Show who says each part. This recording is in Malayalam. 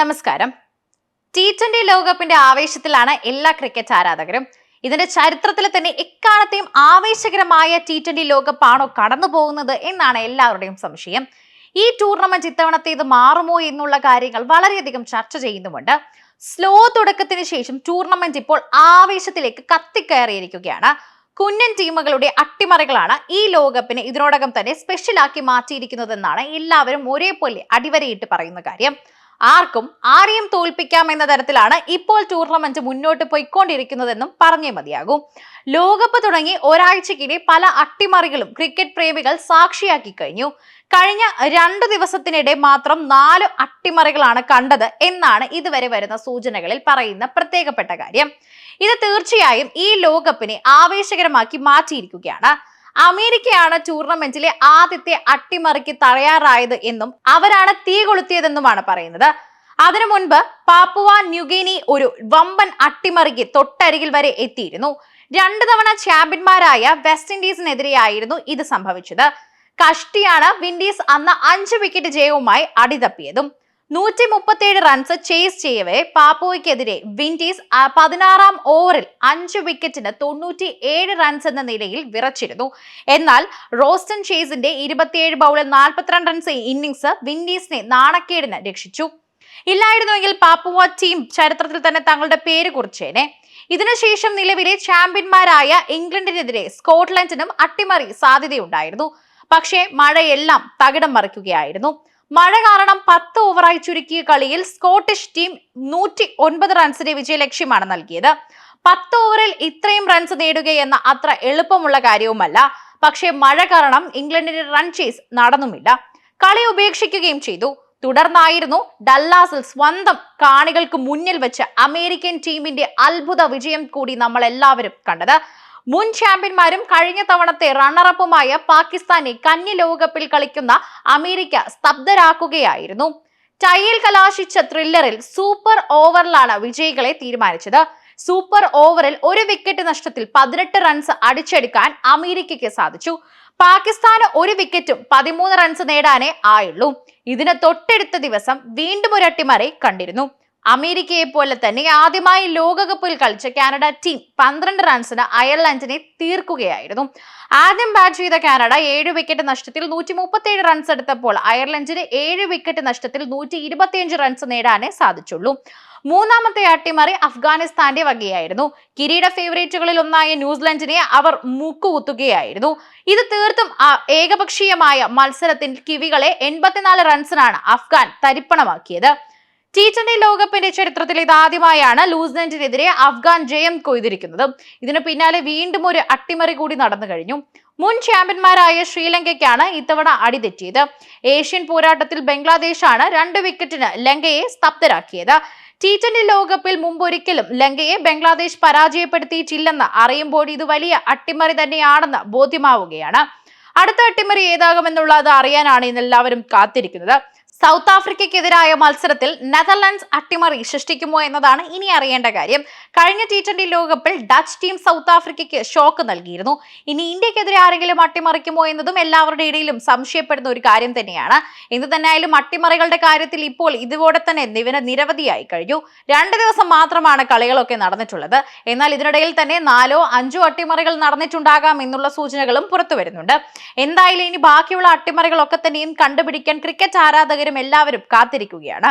Speaker 1: നമസ്കാരം. ടി ട്വന്റി ലോകകപ്പിന്റെ ആവേശത്തിലാണ് എല്ലാ ക്രിക്കറ്റ് ആരാധകരും. ഇതിന്റെ ചരിത്രത്തിൽ തന്നെ എക്കാലത്തെയും ആവേശകരമായ ടി ട്വന്റി ലോകകപ്പാണോ കടന്നു പോകുന്നത് എന്നാണ് എല്ലാവരുടെയും സംശയം. ഈ ടൂർണമെന്റ് ഇത്തവണത്തേത് മാറുമോ എന്നുള്ള കാര്യങ്ങൾ വളരെയധികം ചർച്ച ചെയ്യുന്നുമുണ്ട്. സ്ലോ തുടക്കത്തിന് ശേഷം ടൂർണമെന്റ് ഇപ്പോൾ ആവേശത്തിലേക്ക് കത്തിക്കയറിയിരിക്കുകയാണ്. കുഞ്ഞൻ ടീമുകളുടെ അട്ടിമറികളാണ് ഈ ലോകകപ്പിനെ ഇതിനോടകം തന്നെ സ്പെഷ്യലാക്കി മാറ്റിയിരിക്കുന്നതെന്നാണ് എല്ലാവരും ഒരേപോലെ അടിവരയിട്ട് പറയുന്ന കാര്യം. ആർക്കും ആരെയും തോൽപ്പിക്കാം എന്ന തരത്തിലാണ് ഇപ്പോൾ ടൂർണമെന്റ് മുന്നോട്ട് പോയിക്കൊണ്ടിരിക്കുന്നതെന്നും പറഞ്ഞേ മതിയാകും. ലോകകപ്പ് തുടങ്ങി ഒരാഴ്ചക്കിടെ പല അട്ടിമറികളും ക്രിക്കറ്റ് പ്രേമികൾ സാക്ഷിയാക്കി കഴിഞ്ഞു. കഴിഞ്ഞ രണ്ട് ദിവസത്തിനിടെ മാത്രം നാല് അട്ടിമറികളാണ് കണ്ടത് എന്നാണ് ഇതുവരെ വരുന്ന സൂചനകളിൽ പറയുന്ന പ്രത്യേകപ്പെട്ട കാര്യം. ഇത് തീർച്ചയായും ഈ ലോകകപ്പിനെ ആവേശകരമാക്കി മാറ്റിയിരിക്കുകയാണ്. അമേരിക്കയാണ് ടൂർണമെന്റിലെ ആദ്യത്തെ അട്ടിമറിക്ക് തയ്യാറായത് എന്നും അവരാണ് തീ കൊളുത്തിയതെന്നുമാണ് പറയുന്നത്. അതിനു മുൻപ് പാപ്പുവ ന്യൂഗിനി ഒരു വമ്പൻ അട്ടിമറിക്ക് തൊട്ടരികിൽ വരെ എത്തിയിരുന്നു. രണ്ടു തവണ ചാമ്പ്യന്മാരായ വെസ്റ്റ് ഇൻഡീസിനെതിരെയായിരുന്നു ഇത് സംഭവിച്ചത്. കഷ്ടിയാണ് വിൻഡീസ് അന്ന് അഞ്ച് വിക്കറ്റ് ജയവുമായി അടിതപ്പിയതും. നൂറ്റി മുപ്പത്തിയേഴ് റൺസ് ചേസ് ചെയ്യവേ പാപ്പോയ്ക്കെതിരെ വിൻഡീസ് പതിനാറാം ഓവറിൽ അഞ്ച് വിക്കറ്റിന് തൊണ്ണൂറ്റി ഏഴ് റൺസ് എന്ന നിലയിൽ വിറച്ചിരുന്നു. എന്നാൽ റോസ്റ്റൺ ചേസിന്റെ ഇരുപത്തിയേഴ് ബൗളിൽ നാൽപ്പത്തിരണ്ട് റൺസ് ഇന്നിംഗ്സ് വിൻഡീസിനെ നാണക്കേടിന് രക്ഷിച്ചു. ഇല്ലായിരുന്നുവെങ്കിൽ പാപ്പുവ ടീം ചരിത്രത്തിൽ തന്നെ തങ്ങളുടെ പേര് കുറിച്ചേനെ. ഇതിനുശേഷം നിലവിലെ ചാമ്പ്യന്മാരായ ഇംഗ്ലണ്ടിനെതിരെ സ്കോട്ട്ലൻഡിനും അട്ടിമറി സാധ്യതയുണ്ടായിരുന്നു. പക്ഷേ മഴയെല്ലാം തകിടം മറിക്കുകയായിരുന്നു. മഴ കാരണം പത്ത് ഓവറായി ചുരുക്കിയ കളിയിൽ സ്കോട്ടിഷ് ടീം നൂറ്റി ഒൻപത് റൺസിന്റെ വിജയലക്ഷ്യമാണ് നൽകിയത്. പത്ത് ഓവറിൽ ഇത്രയും റൺസ് നേടുകയെന്ന അത്ര എളുപ്പമുള്ള കാര്യവുമല്ല. പക്ഷേ മഴ കാരണം ഇംഗ്ലണ്ടിന്റെ റൺ ചേസ് നടന്നുമില്ല. കളി ഉപേക്ഷിക്കുകയും ചെയ്തു. തുടർന്നായിരുന്നു ഡല്ലാസിൽ സ്വന്തം കാണികൾക്ക് മുന്നിൽ വെച്ച് അമേരിക്കൻ ടീമിന്റെ അത്ഭുത വിജയം കൂടി നമ്മൾ എല്ലാവരും കണ്ടത്. മുൻ ചാമ്പ്യന്മാരും കഴിഞ്ഞ തവണത്തെ റണ്ണറപ്പുമായ പാകിസ്ഥാനെ കന്നി ലോകകപ്പിൽ കളിക്കുന്ന അമേരിക്ക സ്തബ്ധരാക്കുകയായിരുന്നു. ടൈയിൽ കലാശിച്ച ത്രില്ലറിൽ സൂപ്പർ ഓവറിലാണ് വിജയികളെ തീരുമാനിച്ചത്. സൂപ്പർ ഓവറിൽ ഒരു വിക്കറ്റ് നഷ്ടത്തിൽ പതിനെട്ട് റൺസ് അടിച്ചെടുക്കാൻ അമേരിക്കയ്ക്ക് സാധിച്ചു. പാകിസ്ഥാന് ഒരു വിക്കറ്റും പതിമൂന്ന് റൺസ് നേടാനേ ആയുള്ളൂ. ഇതിന് തൊട്ടടുത്ത ദിവസം വീണ്ടും ഒരു അട്ടിമറി കണ്ടിരുന്നു. അമേരിക്കയെ പോലെ തന്നെ ആദ്യമായി ലോകകപ്പിൽ കളിച്ച കാനഡ ടീം പന്ത്രണ്ട് റൺസിന് അയർലൻഡിനെ തീർക്കുകയായിരുന്നു. ആദ്യം ബാറ്റ് ചെയ്ത കാനഡ ഏഴ് വിക്കറ്റ് നഷ്ടത്തിൽ നൂറ്റി മുപ്പത്തിയേഴ് റൺസ് എടുത്തപ്പോൾ അയർലൻഡിന് ഏഴ് വിക്കറ്റ് നഷ്ടത്തിൽ നൂറ്റി ഇരുപത്തിയഞ്ച് റൺസ് നേടാനേ സാധിച്ചുള്ളൂ. മൂന്നാമത്തെ അട്ടിമറി അഫ്ഗാനിസ്ഥാന്റെ വകയായിരുന്നു. കിരീട ഫേവറേറ്റുകളിൽ ഒന്നായ ന്യൂസിലൻഡിനെ അവർ മൂക്കുകുത്തുകയായിരുന്നു. ഇത് തീർത്തും ഏകപക്ഷീയമായ മത്സരത്തിൽ കിവികളെ എൺപത്തിനാല് റൺസിനാണ് അഫ്ഗാൻ തരിപ്പണമാക്കിയത്. ടി ട്വന്റി ലോകകപ്പിന്റെ ചരിത്രത്തിൽ ഇതാദ്യമായാണ് ലൂസിലൻഡിനെതിരെ അഫ്ഗാൻ ജയം കൊയ്തിരിക്കുന്നത്. ഇതിനു പിന്നാലെ വീണ്ടും ഒരു അട്ടിമറി കൂടി നടന്നു കഴിഞ്ഞു. മുൻ ചാമ്പ്യന്മാരായ ശ്രീലങ്കയ്ക്കാണ് ഇത്തവണ അടിതെറ്റിയത് ഏഷ്യൻ പോരാട്ടത്തിൽ ബംഗ്ലാദേശാണ് രണ്ട് വിക്കറ്റിന് ലങ്കയെ സ്തബ്ധരാക്കിയത്. ടി ട്വന്റി ലോകകപ്പിൽ മുമ്പൊരിക്കലും ലങ്കയെ ബംഗ്ലാദേശ് പരാജയപ്പെടുത്തിയിട്ടില്ലെന്ന് അറിയുമ്പോൾ ഇത് വലിയ അട്ടിമറി തന്നെയാണെന്ന് ബോധ്യമാവുകയാണ്. അടുത്ത അട്ടിമറി ഏതാകുമെന്നുള്ളത് അറിയാനാണ് ഇന്ന് എല്ലാവരും കാത്തിരിക്കുന്നത്. സൗത്ത് ആഫ്രിക്കയ്ക്കെതിരായ മത്സരത്തിൽ നെതർലൻഡ്സ് അട്ടിമറി സൃഷ്ടിക്കുമോ എന്നതാണ് ഇനി അറിയേണ്ട കാര്യം. കഴിഞ്ഞ ടി ട്വന്റി ലോകകപ്പിൽ ഡച്ച് ടീം സൗത്ത് ആഫ്രിക്കയ്ക്ക് ഷോക്ക് നൽകിയിരുന്നു. ഇനി ഇന്ത്യക്കെതിരെ ആരെങ്കിലും അട്ടിമറിക്കുമോ എന്നതും എല്ലാവരുടെ ഇടയിലും സംശയപ്പെടുന്ന ഒരു കാര്യം തന്നെയാണ്. എന്ത് തന്നെയായാലും അട്ടിമറികളുടെ കാര്യത്തിൽ ഇപ്പോൾ ഇതുപോലെ തന്നെ നിവന നിരവധിയായി കഴിഞ്ഞു. രണ്ട് ദിവസം മാത്രമാണ് കളികളൊക്കെ നടന്നിട്ടുള്ളത്. എന്നാൽ ഇതിനിടയിൽ തന്നെ നാലോ അഞ്ചോ അട്ടിമറികൾ നടന്നിട്ടുണ്ടാകാം എന്നുള്ള സൂചനകളും പുറത്തു വരുന്നുണ്ട്. എന്തായാലും ഇനി ബാക്കിയുള്ള അട്ടിമറികളൊക്കെ തന്നെയും കണ്ടുപിടിക്കാൻ ക്രിക്കറ്റ് ആരാധകരും എല്ലാവരും കാത്തിരിക്കുകയാണ്.